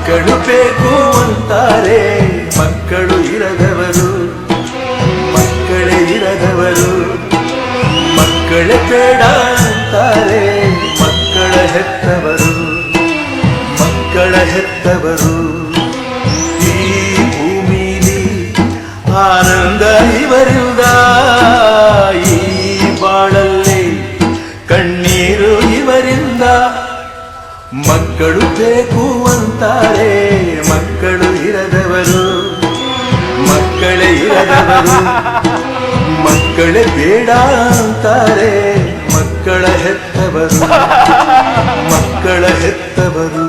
ಮಕ್ಕಳು ಬೇಕು ಅಂತಾರೆ. ಮಕ್ಕಳು ಇರದವರು. ಮಕ್ಕಳೇ ಇರದವರು. ಮಕ್ಕಳೇ ಬೇಡ ಅಂತಾರೆ. ಮಕ್ಕಳ ಹೆತ್ತವರು. ಮಕ್ಕಳ ಹೆತ್ತವರು. ಈ ಭೂಮಿಲಿ ಆನಂದ ಇವರಿಂದ ಈ ಬಾಳಲ್ಲಿ ಕಣ್ಣೀರು ಇವರಿಂದ ಮಕ್ಕಳು ಬೇಕು ಅಂತಾರೆ ಮಕ್ಕಳು ಇರದವರು ಮಕ್ಕಳೇ ಇರದವರು ಮಕ್ಕಳೇ ಬೇಡ ಅಂತಾರೆ ಮಕ್ಕಳ ಹೆತ್ತವರು ಮಕ್ಕಳ ಹೆತ್ತವರು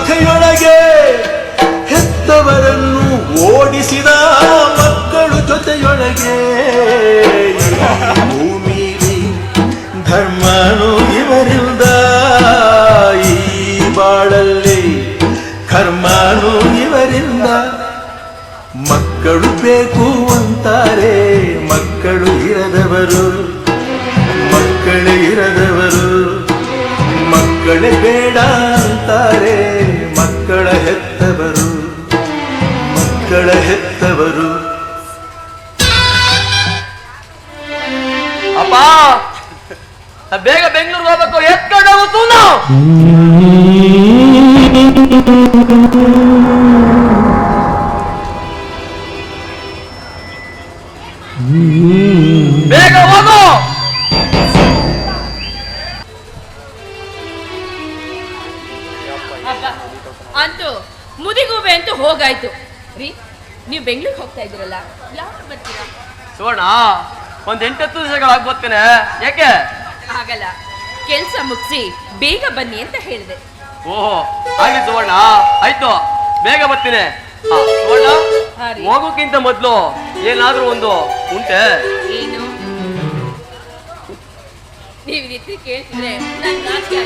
ಕಥೆಯೊಳಗೆ ಹೆತ್ತವರನ್ನು ಓಡಿಸಿದ ಮಕ್ಕಳು ಜೊತೆಯೊಳಗೆ. ಭೂಮಿಲಿ ಧರ್ಮನು ಇವರಿಂದ. ಈ ಬಾಳಲ್ಲಿ ಕರ್ಮನು ಇವರಿಂದ. ಮಕ್ಕಳು ಬೇಕು ಅಂತಾರೆ, ಮಕ್ಕಳು ಇರದವರು. ಮಕ್ಕಳೇ ಇರದವರು. ಮಕ್ಕಳೇ ಬೇಡ ಅಂತಾರೆ. ಮಕ್ಕಳ ಹೆತ್ತವರು. ಅಪ್ಪ ಬೇಗ ಬೆಂಗಳೂರು ಹೋಗ್ಬೇಕು. ಎತ್ಕೊಂಡು ಹೋಗುತ್ತು ನಾವು ಬೇಗ ಹೋಗು. ಅಂತೂ ಮುದಿಗೂಬೆ ಅಂತೂ ಹೋಗಾಯ್ತು. ರೀ ನೀವು ಬೆಂಗಳೂರಿಗೆ ಹೋಗ್ತಾ ಇದ್ದೀರಲ್ಲ ಯಾವಾಗ ಬರ್ತೀರಾ? ಸುವರ್ಣ ಒಂದ್ ಎಂಟತ್ತು ದಿವಸಗಳು ಬರ್ತೇನೆ ಯಾಕೆ? ಆಗಲ್ಲ. ಕೆಲಸ ಮುಗಿಸಿ ಬೇಗ ಬನ್ನಿ ಅಂತ ಹೇಳಿದೆ. ಓಹೋ ಆಗ್ಲಿ ಸುವರ್ಣ ಆಯ್ತು ಬೇಗ ಬರ್ತೀನಿ. ಆ, ಸುವರ್ಣ ಹಾ ರೀ. ಹೋಗೋಕ್ಕಿಂತ ಮೊದ್ಲು ಏನಾದ್ರೂ ಒಂದು ಉಂಟೆ? ಏನು? ನೀವು ರೀತಿ ಕೇಳ್ತಿದ್ರೆ ನಾನು ನಾಚಿಕೆ